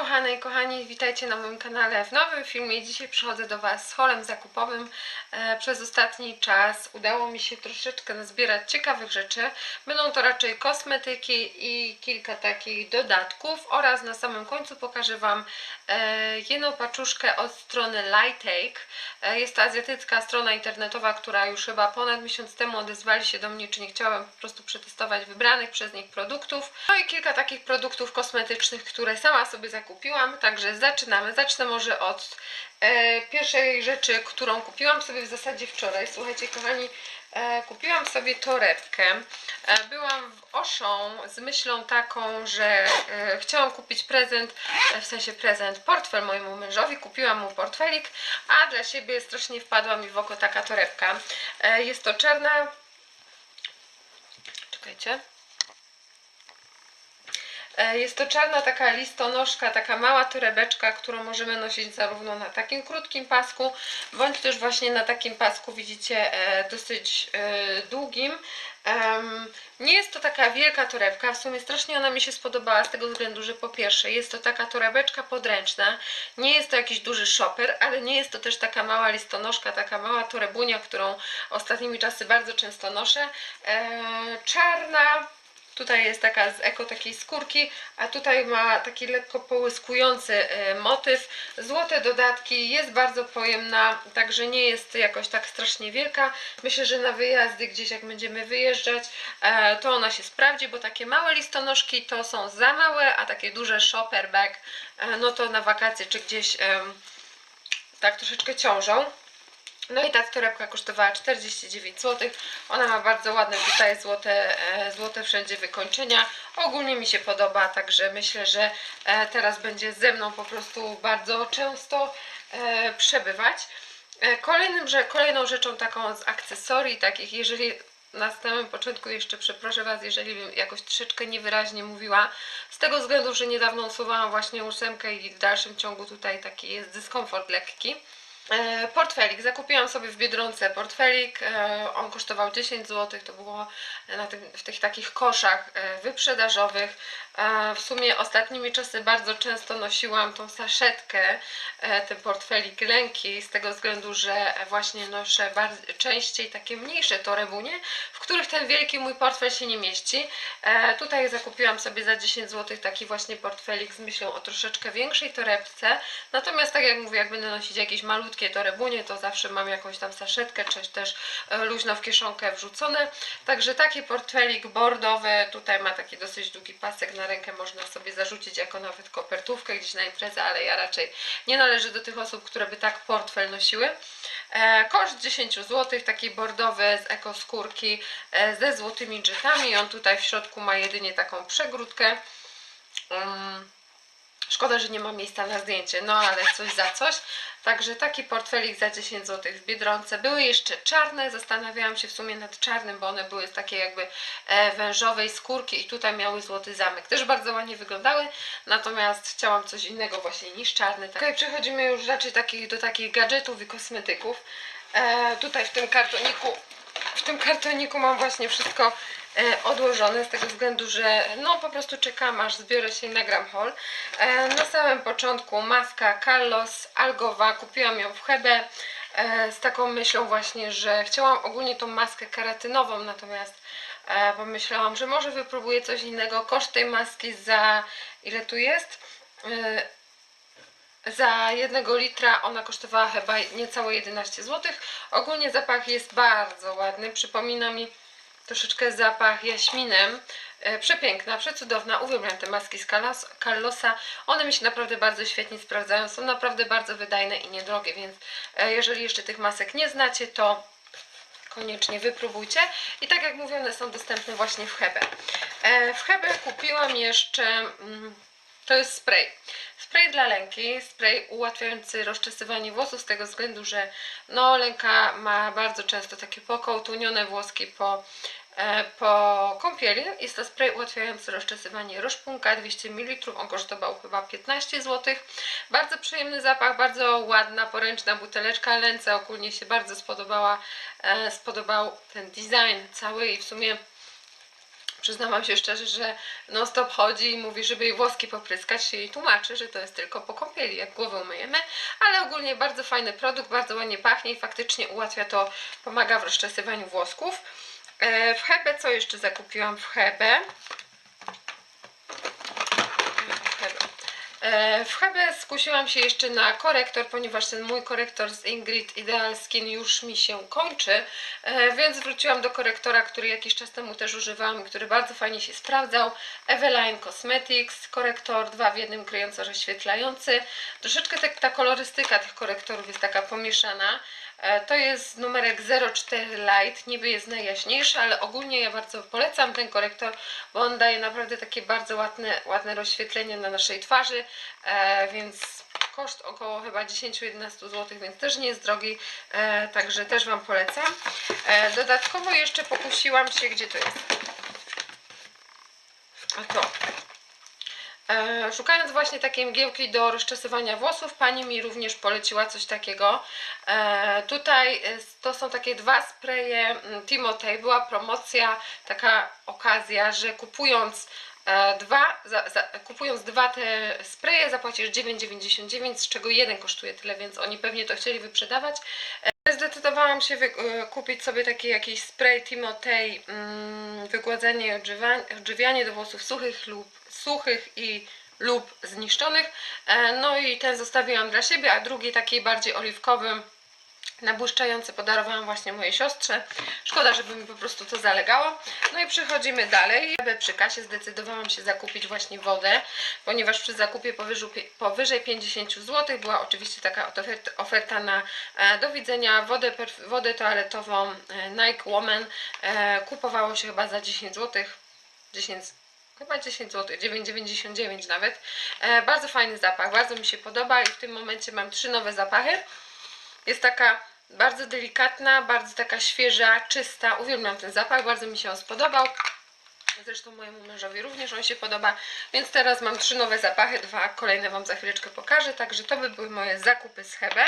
kochane i kochani, witajcie na moim kanale w nowym filmie. Dzisiaj przychodzę do Was z holem zakupowym. E, przez ostatni czas udało mi się troszeczkę nazbierać ciekawych rzeczy. Będą to raczej kosmetyki i kilka takich dodatków oraz na samym końcu pokażę Wam e, jedną paczuszkę od strony Lightake. E, jest to azjatycka strona internetowa, która już chyba ponad miesiąc temu odezwali się do mnie, czy nie chciałabym po prostu przetestować wybranych przez nich produktów. No i kilka takich produktów kosmetycznych, które sama sobie zakupiłam, także zaczynamy. Zacznę może od e, pierwszej rzeczy, którą kupiłam sobie w zasadzie wczoraj. Słuchajcie, kochani, e, kupiłam sobie torebkę. E, byłam w Auchan z myślą taką, że e, chciałam kupić prezent, e, w sensie prezent, portfel mojemu mężowi. Kupiłam mu portfelik, a dla siebie strasznie wpadła mi w oko taka torebka. E, jest to czarna. Czekajcie. E, Jest to czarna taka listonoszka, taka mała torebeczka, którą możemy nosić zarówno na takim krótkim pasku, bądź też właśnie na takim pasku, widzicie, e, dosyć e, długim. Nie jest to taka wielka torebka, w sumie strasznie ona mi się spodobała z tego względu, że po pierwsze jest to taka torebeczka podręczna, nie jest to jakiś duży shopper, ale nie jest to też taka mała listonoszka, taka mała torebunia, którą ostatnimi czasy bardzo często noszę. Czarna, Tutaj jest taka z eko takiej skórki, a tutaj ma taki lekko połyskujący e, motyw. Złote dodatki, jest bardzo pojemna, także nie jest jakoś tak strasznie wielka. Myślę, że na wyjazdy gdzieś jak będziemy wyjeżdżać, e, to ona się sprawdzi, bo takie małe listonoszki to są za małe, a takie duże shopper bag, e, no to na wakacje czy gdzieś tak troszeczkę ciążą. No i ta torebka kosztowała 49 zł. Ona ma bardzo ładne tutaj złote, e, złote wszędzie wykończenia. Ogólnie mi się podoba, także myślę, że e, teraz będzie ze mną po prostu bardzo często e, przebywać. Kolejnym, że, kolejną rzeczą taką z akcesorii takich, jeżeli na samym początku jeszcze przeproszę Was, jeżeli bym jakoś troszeczkę niewyraźnie mówiła, z tego względu, że niedawno usuwałam właśnie ósemkę i w dalszym ciągu tutaj taki jest dyskomfort lekki. E, Portfelik. Zakupiłam sobie w Biedronce portfelik. e, On kosztował 10 zł. To było na tym, w tych takich koszach e, wyprzedażowych. E, W sumie ostatnimi czasy bardzo często nosiłam tą saszetkę, e, ten portfelik lęki, z tego względu, że właśnie noszę bardzo, częściej takie mniejsze torebunie, w których ten wielki mój portfel się nie mieści. E, Tutaj zakupiłam sobie za 10 zł taki właśnie portfelik z myślą o troszeczkę większej torebce. Natomiast tak jak mówię, jak będę nosić jakieś malutkie torebunie, to zawsze mam jakąś tam saszetkę, czy też luźno w kieszonkę wrzucone. Także taki portfelik bordowy, tutaj ma taki dosyć długi pasek na rękę, można sobie zarzucić jako nawet kopertówkę gdzieś na imprezę, ale ja raczej nie należę do tych osób, które by tak portfel nosiły. E, koszt 10 zł, taki bordowy z ekoskórki e, ze złotymi dżetami. On tutaj w środku ma jedynie taką przegródkę. Mm, Szkoda, że nie ma miejsca na zdjęcie, no ale coś za coś. Także taki portfelik za 10 zł w Biedronce. Były jeszcze czarne, zastanawiałam się w sumie nad czarnym, bo one były z takiej jakby e, wężowej skórki i tutaj miały złoty zamek. Też bardzo ładnie wyglądały, natomiast chciałam coś innego właśnie niż czarny. Tak. Okay, przechodzimy już raczej do takich gadżetów i kosmetyków. E, tutaj w tym kartoniku w tym kartoniku mam właśnie wszystko e, odłożone z tego względu, że no po prostu czekam aż zbiorę się i nagram haul. E, na samym początku maska Carlos Algowa, kupiłam ją w Hebe e, z taką myślą właśnie, że chciałam ogólnie tą maskę karatynową, natomiast pomyślałam, że może wypróbuję coś innego. Koszt tej maski za ile tu jest? Za jednego litra ona kosztowała chyba niecałe 11 zł. Ogólnie zapach jest bardzo ładny, przypomina mi troszeczkę zapach jaśminem. E, Przepiękna, przecudowna, uwielbiam te maski z Carlosa. One mi się naprawdę bardzo świetnie sprawdzają, są naprawdę bardzo wydajne i niedrogie, więc e, jeżeli jeszcze tych masek nie znacie, to koniecznie wypróbujcie. I tak jak mówię, one są dostępne właśnie w Hebe. E, W Hebe kupiłam jeszcze, mm, to jest spray. Spray dla lęki, spray ułatwiający rozczesywanie włosów z tego względu, że no lęka ma bardzo często takie pokołtunione włoski po, e, po kąpieli. Jest to spray ułatwiający rozczesywanie roszpunka 200 ml, on kosztował chyba 15 zł. Bardzo przyjemny zapach, bardzo ładna, poręczna buteleczka. Lęce ogólnie się bardzo spodobała, e, spodobał ten design cały i w sumie Przyznam wam się szczerze, że non stop chodzi i mówi, żeby jej włoski popryskać i tłumaczy, że to jest tylko po kąpieli, jak głowę umyjemy, ale ogólnie bardzo fajny produkt, bardzo ładnie pachnie i faktycznie ułatwia to, pomaga w rozczesywaniu włosków. E, W Hebe, co jeszcze zakupiłam w Hebe? W Hebe. E, W Hebe skusiłam się jeszcze na korektor, ponieważ ten mój korektor z Ingrid Ideal Skin już mi się kończy, e, więc wróciłam do korektora, który jakiś czas temu też używałam i który bardzo fajnie się sprawdzał. Eveline Cosmetics, korektor 2 w jednym kryjąco-rozświetlający. Troszeczkę tak, ta kolorystyka tych korektorów jest taka pomieszana. E, To jest numerek 04 Light, niby jest najjaśniejszy, ale ogólnie ja bardzo polecam ten korektor, bo on daje naprawdę takie bardzo ładne, ładne rozświetlenie na naszej twarzy, e, więc koszt około chyba 10-11 zł, więc też nie jest drogi, e, także też Wam polecam. Dodatkowo jeszcze pokusiłam się, gdzie to jest? A to. E, Szukając właśnie takiej mgiełki do rozczesywania włosów, pani mi również poleciła coś takiego. E, tutaj e, to są takie dwa spreje mm, Timotej. Była promocja, taka okazja, że kupując dwa, za, za, kupując dwa te spreje zapłacisz 9,99, z czego jeden kosztuje tyle, więc oni pewnie to chcieli wyprzedawać. Zdecydowałam się kupić sobie taki jakiś spray Timotej mm, wygładzanie i odżywa- odżywianie do włosów suchych lub suchych i lub zniszczonych. E, No i ten zostawiłam dla siebie, a drugi taki bardziej oliwkowy nabłyszczający podarowałam właśnie mojej siostrze. Szkoda, żeby mi po prostu to zalegało. No i przechodzimy dalej. Przy kasie zdecydowałam się zakupić właśnie wodę, ponieważ przy zakupie powyżej 50 zł była oczywiście taka oferta, na e, do widzenia wodę, wodę toaletową e, Nike Woman. Kupowało się chyba za 10 zł. 10 Chyba 10 zł, 9,99 nawet. E, bardzo fajny zapach, bardzo mi się podoba i w tym momencie mam trzy nowe zapachy. Jest taka bardzo delikatna, bardzo taka świeża, czysta. Uwielbiam ten zapach, bardzo mi się on spodobał. Zresztą mojemu mężowi również on się podoba. Więc teraz mam trzy nowe zapachy, dwa kolejne Wam za chwileczkę pokażę. Także to by były moje zakupy z Hebe.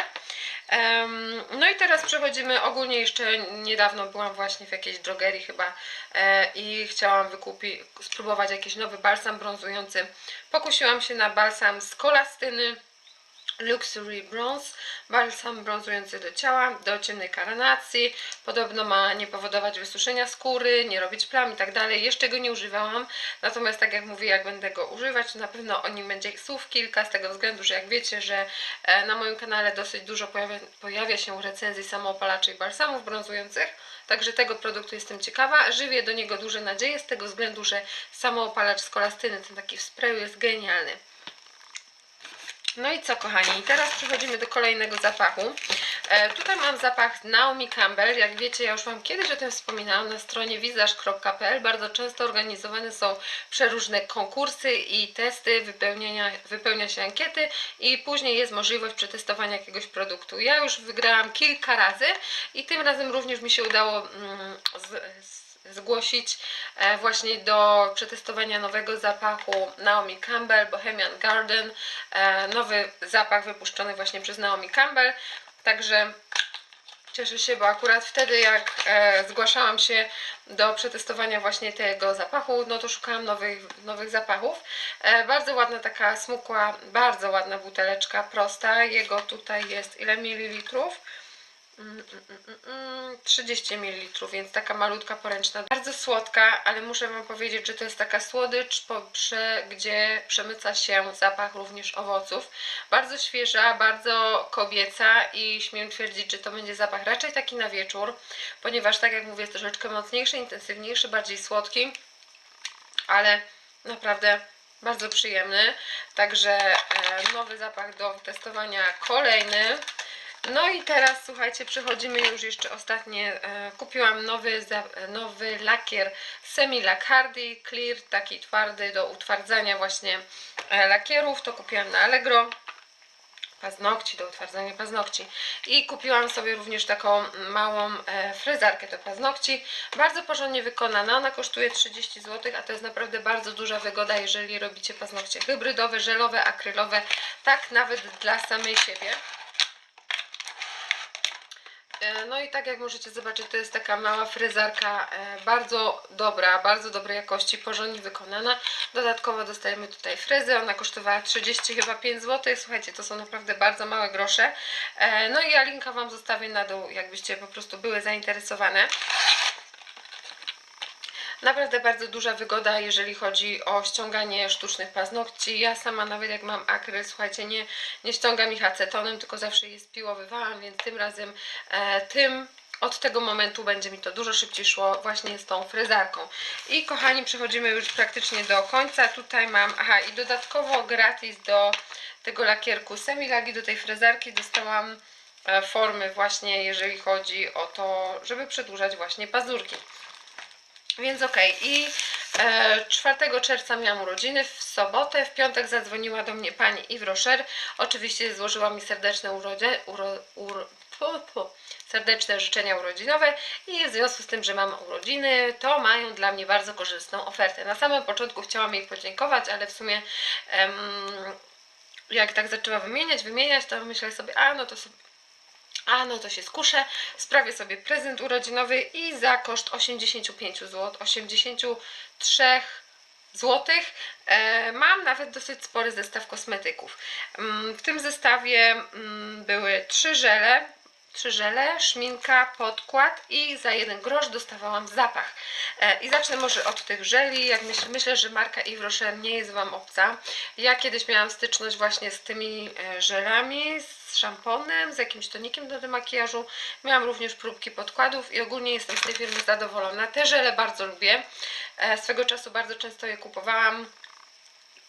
No i teraz przechodzimy, ogólnie jeszcze niedawno byłam właśnie w jakiejś drogerii chyba e, i chciałam wykupić, spróbować jakiś nowy balsam brązujący. Pokusiłam się na balsam z kolastyny. Luxury Bronze, balsam brązujący do ciała, do ciemnej karnacji. Podobno ma nie powodować wysuszenia skóry, nie robić plam i tak dalej. Jeszcze go nie używałam, natomiast tak jak mówię, jak będę go używać, to na pewno o nim będzie słów kilka, z tego względu, że jak wiecie, że e, na moim kanale dosyć dużo pojawia, pojawia się recenzji samoopalaczy i balsamów brązujących. Także tego produktu jestem ciekawa. Żywię do niego duże nadzieje z tego względu, że samoopalacz z kolastyny, ten taki w sprayu jest genialny. No i co kochani, teraz przechodzimy do kolejnego zapachu. E, tutaj mam zapach Naomi Campbell. Jak wiecie, ja już Wam kiedyś o tym wspominałam na stronie wizaż.pl. Bardzo często organizowane są przeróżne konkursy i testy, wypełniania, wypełnia się ankiety i później jest możliwość przetestowania jakiegoś produktu. Ja już wygrałam kilka razy i tym razem również mi się udało mm, z, z zgłosić e, właśnie do przetestowania nowego zapachu Naomi Campbell Bohemian Garden. E, Nowy zapach wypuszczony właśnie przez Naomi Campbell. Także cieszę się, bo akurat wtedy jak e, zgłaszałam się do przetestowania właśnie tego zapachu, no to szukałam nowych, nowych zapachów. Bardzo ładna taka smukła, bardzo ładna buteleczka, prosta. Jego tutaj jest ile mililitrów? Mm, mm, mm, mm, 30 ml, więc taka malutka poręczna. Bardzo słodka, ale muszę Wam powiedzieć, że to jest taka słodycz, gdzie przemyca się zapach również owoców. Bardzo świeża, bardzo kobieca i śmiem twierdzić, że to będzie zapach raczej taki na wieczór, ponieważ tak jak mówię, jest troszeczkę mocniejszy, intensywniejszy, bardziej słodki, ale naprawdę bardzo przyjemny. Także e, nowy zapach do testowania kolejny. No i teraz słuchajcie, przechodzimy już jeszcze ostatnie. E, kupiłam nowy, nowy lakier Semi Lac Hardy Clear, taki twardy do utwardzania właśnie e, lakierów. To kupiłam na Allegro. Paznokci, do utwardzania paznokci. I kupiłam sobie również taką małą e, frezarkę do paznokci. Bardzo porządnie wykonana. Ona kosztuje 30 zł, a to jest naprawdę bardzo duża wygoda, jeżeli robicie paznokcie hybrydowe, żelowe, akrylowe. Tak nawet dla samej siebie. E, No i tak jak możecie zobaczyć, to jest taka mała fryzarka, e, bardzo dobra, bardzo dobrej jakości, porządnie wykonana. Dodatkowo dostajemy tutaj fryzę, ona kosztowała 30 chyba 5 zł. Słuchajcie, to są naprawdę bardzo małe grosze. E, No i ja linka Wam zostawię na dół, jakbyście po prostu były zainteresowane. Naprawdę bardzo duża wygoda, jeżeli chodzi o ściąganie sztucznych paznokci. Ja sama nawet jak mam akryl, słuchajcie, nie, nie ściągam ich acetonem, tylko zawsze je spiłowywałam, więc tym razem e, tym od tego momentu będzie mi to dużo szybciej szło właśnie z tą frezarką. I kochani, przechodzimy już praktycznie do końca. Tutaj mam, aha i dodatkowo gratis do tego lakierku Semilagi, do tej frezarki dostałam e, formy właśnie, jeżeli chodzi o to, żeby przedłużać właśnie pazurki. Więc okej, i e, 4 czerwca miałam urodziny, w sobotę, w piątek zadzwoniła do mnie pani Rocher. Oczywiście złożyła mi serdeczne urodzie, uro, uro, pu, pu, serdeczne życzenia urodzinowe i w związku z tym, że mam urodziny, to mają dla mnie bardzo korzystną ofertę. Na samym początku chciałam jej podziękować, ale w sumie em, jak tak zaczęła wymieniać, wymieniać, to myślę sobie, a no to sobie a no to się skuszę, sprawię sobie prezent urodzinowy i za koszt 85 zł, 83 złotych e, mam nawet dosyć spory zestaw kosmetyków. Mm, W tym zestawie mm, były trzy żele, trzy żele, szminka, podkład i za jeden grosz dostawałam zapach. E, I zacznę może od tych żeli. Jak myślę, myślę, że marka Yves Rocher nie jest Wam obca. Ja kiedyś miałam styczność właśnie z tymi e, żelami, z szamponem, z jakimś tonikiem do demakijażu. Miałam również próbki podkładów i ogólnie jestem z tej firmy zadowolona. Te żele bardzo lubię. E, Swego czasu bardzo często je kupowałam.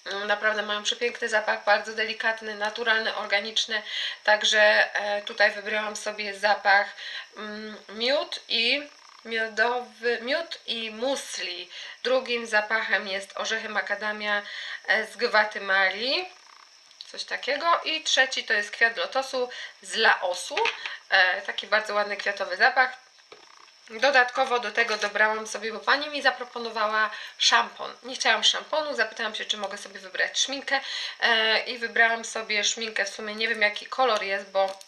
Mm, Naprawdę mają przepiękny zapach, bardzo delikatny, naturalny, organiczny. Także e, tutaj wybrałam sobie zapach mm, miód i miodowy, miód i musli. Drugim zapachem jest orzechy makadamia e, z Gwatymali. Coś takiego. I trzeci to jest kwiat lotosu z Laosu. E, taki bardzo ładny kwiatowy zapach. Dodatkowo do tego dobrałam sobie, bo pani mi zaproponowała szampon. Nie chciałam szamponu, zapytałam się, czy mogę sobie wybrać szminkę e, i wybrałam sobie szminkę. W sumie nie wiem jaki kolor jest, bo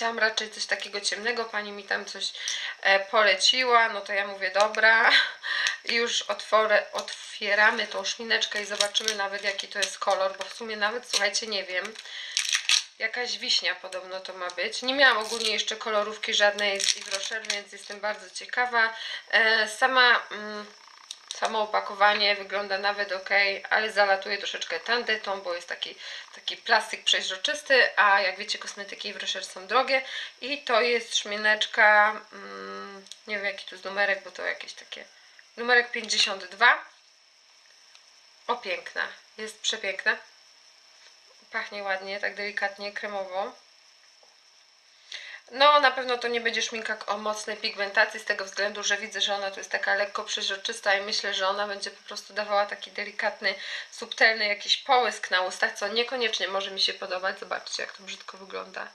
chciałam raczej coś takiego ciemnego. Pani mi tam coś e, poleciła, no to ja mówię, dobra, już otworę, otwieramy tą szmineczkę i zobaczymy nawet jaki to jest kolor, bo w sumie nawet, słuchajcie, nie wiem. Jakaś wiśnia podobno to ma być. Nie miałam ogólnie jeszcze kolorówki żadnej z Yves Rocher, więc jestem bardzo ciekawa. E, sama, mm, samo opakowanie wygląda nawet ok, ale zalatuje troszeczkę tandetą, bo jest taki, taki plastik przeźroczysty, a jak wiecie kosmetyki Yves Rocher są drogie. I to jest szmineczka, mm, nie wiem jaki tu jest numerek, bo to jakieś takie... Numerek 52. O piękna, jest przepiękna pachnie ładnie, tak delikatnie, kremowo. No, na pewno to nie będzie szminka o mocnej pigmentacji, z tego względu, że widzę, że ona tu jest taka lekko przeźroczysta i myślę, że ona będzie po prostu dawała taki delikatny, subtelny jakiś połysk na ustach, co niekoniecznie może mi się podobać. Zobaczcie, jak to brzydko wygląda.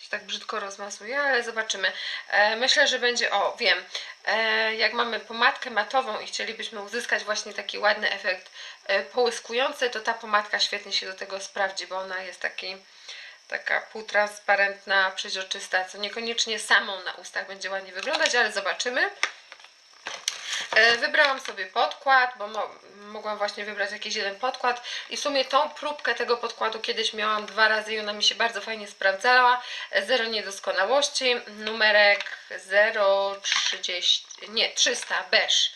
Się tak brzydko rozmasuje, ale zobaczymy. E, myślę, że będzie, o wiem, e, jak mamy pomadkę matową i chcielibyśmy uzyskać właśnie taki ładny efekt e, połyskujący, to ta pomadka świetnie się do tego sprawdzi, bo ona jest taki taka półtransparentna, przeźroczysta, co niekoniecznie samą na ustach będzie ładnie wyglądać, ale zobaczymy. E, Wybrałam sobie podkład, bo mo mogłam właśnie wybrać jakiś jeden podkład i w sumie tą próbkę tego podkładu kiedyś miałam dwa razy i ona mi się bardzo fajnie sprawdzała. E, Zero niedoskonałości, numerek 030, nie 300 beż.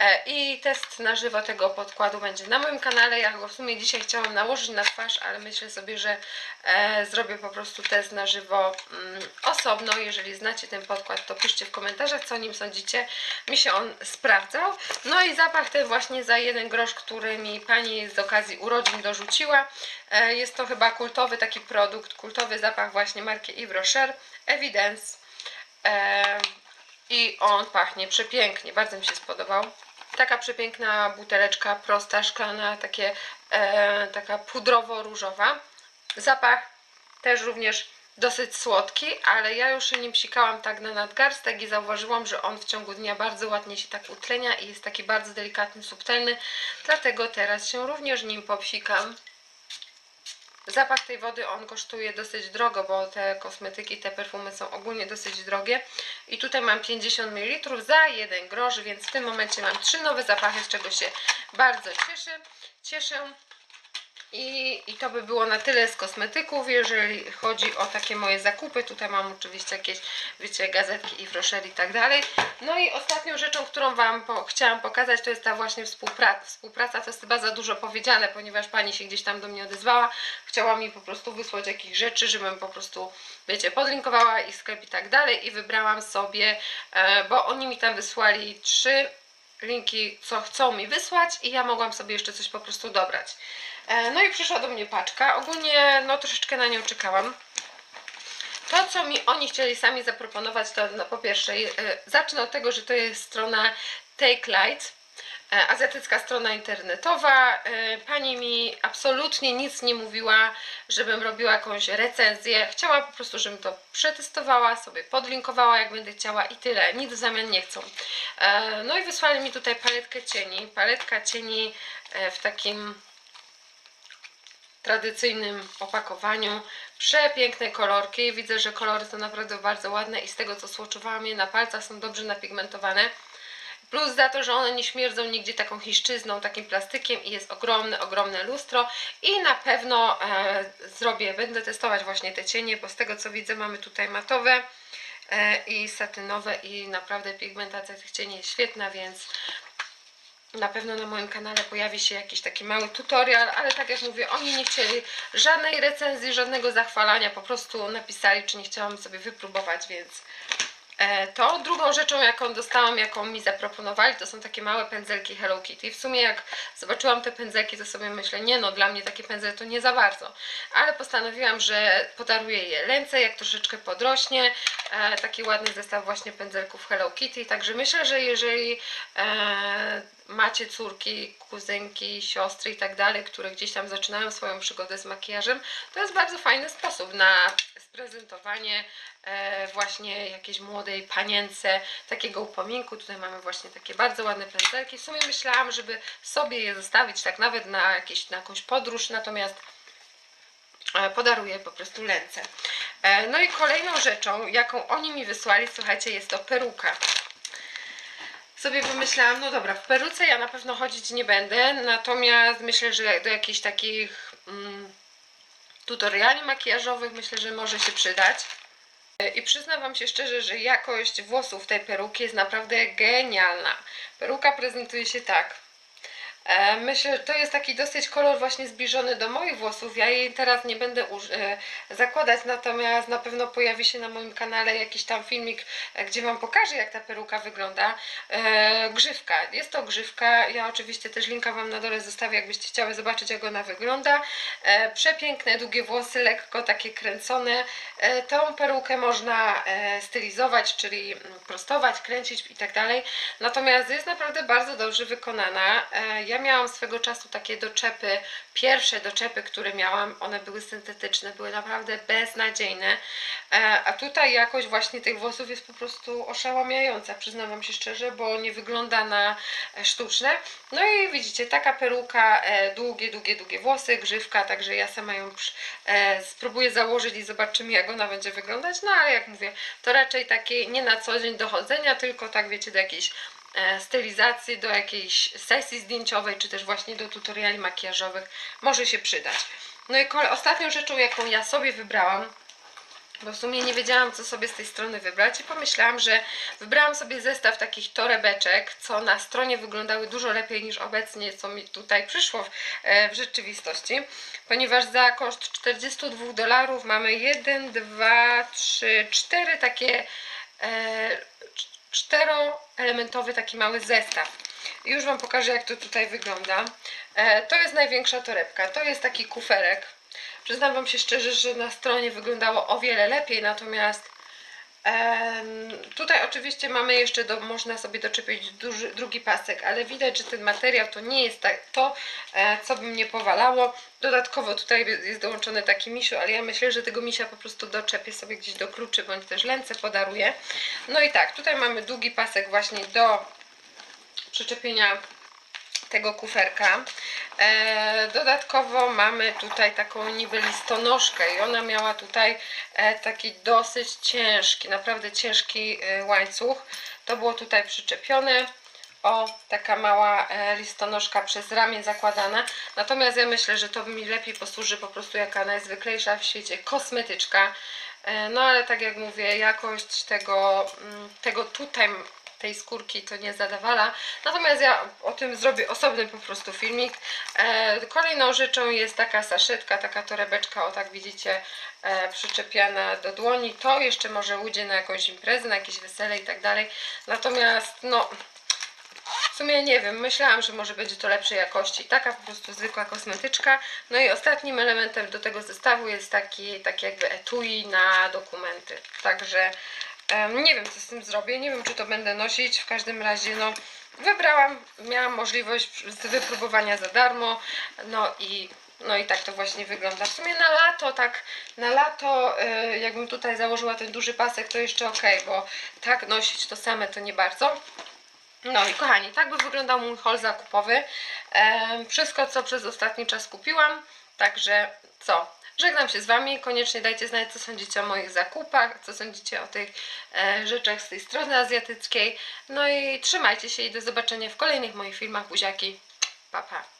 E, I test na żywo tego podkładu będzie na moim kanale. Ja go w sumie dzisiaj chciałam nałożyć na twarz, ale myślę sobie, że e, zrobię po prostu test na żywo mm, osobno. Jeżeli znacie ten podkład, to piszcie w komentarzach, co o nim sądzicie. Mi się on sprawdzał. No i zapach ten właśnie za jeden grosz, który mi pani z okazji urodzin dorzuciła. E, jest to chyba kultowy taki produkt, kultowy zapach właśnie marki Yves Rocher, Evidence. I on pachnie przepięknie, bardzo mi się spodobał. Taka przepiękna buteleczka, prosta, szklana, takie, e, taka pudrowo-różowa. Zapach też również dosyć słodki, ale ja już nim psikałam tak na nadgarstek i zauważyłam, że on w ciągu dnia bardzo ładnie się tak utlenia i jest taki bardzo delikatny, subtelny, dlatego teraz się również nim popsikam. Zapach tej wody on kosztuje dosyć drogo, bo te kosmetyki, te perfumy są ogólnie dosyć drogie. I tutaj mam 50 ml za 1 grosz, więc w tym momencie mam trzy nowe zapachy, z czego się bardzo cieszę. Cieszę. I, I to by było na tyle z kosmetyków, jeżeli chodzi o takie moje zakupy. Tutaj mam oczywiście jakieś, wiecie, gazetki i broszery i tak dalej. No i ostatnią rzeczą, którą Wam po, chciałam pokazać, to jest ta właśnie współpraca. Współpraca to jest chyba za dużo powiedziane, ponieważ Pani się gdzieś tam do mnie odezwała. Chciała mi po prostu wysłać jakichś rzeczy, żebym po prostu, wiecie, podlinkowała ich sklep i tak dalej. I wybrałam sobie, e, bo oni mi tam wysłali trzy linki, co chcą mi wysłać i ja mogłam sobie jeszcze coś po prostu dobrać. E, No i przyszła do mnie paczka. Ogólnie no troszeczkę na nią czekałam. To, co mi oni chcieli sami zaproponować, to no, po pierwsze, e, zacznę od tego, że to jest strona Take Light, e, azjatycka strona internetowa. Pani mi absolutnie nic nie mówiła, żebym robiła jakąś recenzję. Chciała po prostu, żebym to przetestowała, sobie podlinkowała, jak będę chciała i tyle. Nic w zamian nie chcą. No i wysłali mi tutaj paletkę cieni. Paletka cieni w takim tradycyjnym opakowaniu. Przepiękne kolorki. Widzę, że kolory są naprawdę bardzo ładne i z tego co słoczowałam je na palcach są dobrze napigmentowane. Plus za to, że one nie śmierdzą nigdzie taką chiszczyzną, takim plastykiem i jest ogromne, ogromne lustro i na pewno e, zrobię, będę testować właśnie te cienie, bo z tego co widzę mamy tutaj matowe e, i satynowe i naprawdę pigmentacja tych cieni jest świetna, więc na pewno na moim kanale pojawi się jakiś taki mały tutorial, ale tak jak mówię, oni nie chcieli żadnej recenzji, żadnego zachwalania, po prostu napisali, czy nie chciałam sobie wypróbować, więc to. Drugą rzeczą, jaką dostałam, jaką mi zaproponowali, to są takie małe pędzelki Hello Kitty. W sumie jak zobaczyłam te pędzelki, to sobie myślę, nie no, dla mnie takie pędzle to nie za bardzo. Ale postanowiłam, że podaruję je Lence, jak troszeczkę podrośnie. E, taki ładny zestaw właśnie pędzelków Hello Kitty. Także myślę, że jeżeli e, macie córki, kuzynki, siostry i tak dalej, które gdzieś tam zaczynają swoją przygodę z makijażem, to jest bardzo fajny sposób na sprezentowanie e, właśnie jakiejś młodej panience, takiego upominku. Tutaj mamy właśnie takie bardzo ładne pędzelki. W sumie myślałam, żeby sobie je zostawić tak nawet na, jakieś, na jakąś podróż, natomiast e, podaruję po prostu lęce. E, No i kolejną rzeczą, jaką oni mi wysłali, słuchajcie, jest to peruka sobie pomyślałam, no dobra, w peruce ja na pewno chodzić nie będę, natomiast myślę, że do jakichś takich mm, tutoriali makijażowych myślę, że może się przydać. I przyznam Wam się szczerze, że jakość włosów tej peruki jest naprawdę genialna. Peruka prezentuje się tak. E, Myślę, że to jest taki dosyć kolor właśnie zbliżony do moich włosów. Ja jej teraz nie będę e, zakładać, natomiast na pewno pojawi się na moim kanale jakiś tam filmik, e, gdzie Wam pokażę, jak ta peruka wygląda. Grzywka. Jest to grzywka. Ja oczywiście też linka Wam na dole zostawię, jakbyście chciały zobaczyć, jak ona wygląda. Przepiękne, długie włosy, lekko takie kręcone. Tą perukę można stylizować, czyli prostować, kręcić i tak dalej. Natomiast jest naprawdę bardzo dobrze wykonana. E, Ja miałam swego czasu takie doczepy, pierwsze doczepy, które miałam, one były syntetyczne, były naprawdę beznadziejne. E, A tutaj jakość właśnie tych włosów jest po prostu oszałamiająca, przyznam Wam się szczerze, bo nie wygląda na e, sztuczne. No i widzicie, taka peruka, e, długie, długie, długie włosy, grzywka, także ja sama ją spróbuję założyć i zobaczymy jak ona będzie wyglądać. No ale jak mówię, to raczej takie nie na co dzień dochodzenia, tylko tak wiecie, do jakiejś stylizacji, do jakiejś sesji zdjęciowej, czy też właśnie do tutoriali makijażowych może się przydać. No i ostatnią rzeczą, jaką ja sobie wybrałam, bo w sumie nie wiedziałam, co sobie z tej strony wybrać i pomyślałam, że wybrałam sobie zestaw takich torebeczek, co na stronie wyglądały dużo lepiej niż obecnie, co mi tutaj przyszło w, e, w rzeczywistości, ponieważ za koszt 42 dolarów mamy 1, 2, 3, 4 takie e, czteroelementowy taki mały zestaw. Już Wam pokażę, jak to tutaj wygląda. E, to jest największa torebka, to jest taki kuferek. Przyznam Wam się szczerze, że na stronie wyglądało o wiele lepiej, natomiast tutaj oczywiście mamy jeszcze, do, można sobie doczepić duży, drugi pasek, ale widać, że ten materiał to nie jest tak, to, e, co by mnie powalało. Dodatkowo tutaj jest dołączony taki misiu, ale ja myślę, że tego misia po prostu doczepię sobie gdzieś do kluczy, bądź też lęce podaruję. No i tak, tutaj mamy długi pasek właśnie do przyczepienia tego kuferka. E, dodatkowo mamy tutaj taką niby listonoszkę i ona miała tutaj e, taki dosyć ciężki, naprawdę ciężki e, łańcuch. To było tutaj przyczepione. O, taka mała listonoszka przez ramię zakładana. Natomiast ja myślę, że to mi lepiej posłuży po prostu jaka najzwyklejsza w świecie kosmetyczka. No ale tak jak mówię, jakość tego, mm, tego tutaj tej skórki to nie zadawala. Natomiast ja o tym zrobię osobny po prostu filmik. E, kolejną rzeczą jest taka saszetka, taka torebeczka, o tak widzicie, e, przyczepiana do dłoni. To jeszcze może ujdzie na jakąś imprezę, na jakieś wesele i tak dalej. Natomiast no w sumie nie wiem, myślałam, że może będzie to lepszej jakości. Taka po prostu zwykła kosmetyczka. No i ostatnim elementem do tego zestawu jest taki, taki jakby etui na dokumenty. Także nie wiem, co z tym zrobię. Nie wiem, czy to będę nosić. W każdym razie, no, wybrałam, miałam możliwość wypróbowania za darmo. No i no i tak to właśnie wygląda. W sumie na lato, tak, na lato, y, jakbym tutaj założyła ten duży pasek, to jeszcze ok, bo tak nosić to same to nie bardzo. No i kochani, tak by wyglądał mój haul zakupowy. Wszystko, co przez ostatni czas kupiłam. Także co? Żegnam się z Wami. Koniecznie dajcie znać, co sądzicie o moich zakupach, co sądzicie o tych e, rzeczach z tej strony azjatyckiej. No i trzymajcie się i do zobaczenia w kolejnych moich filmach. Buziaki. Pa, pa.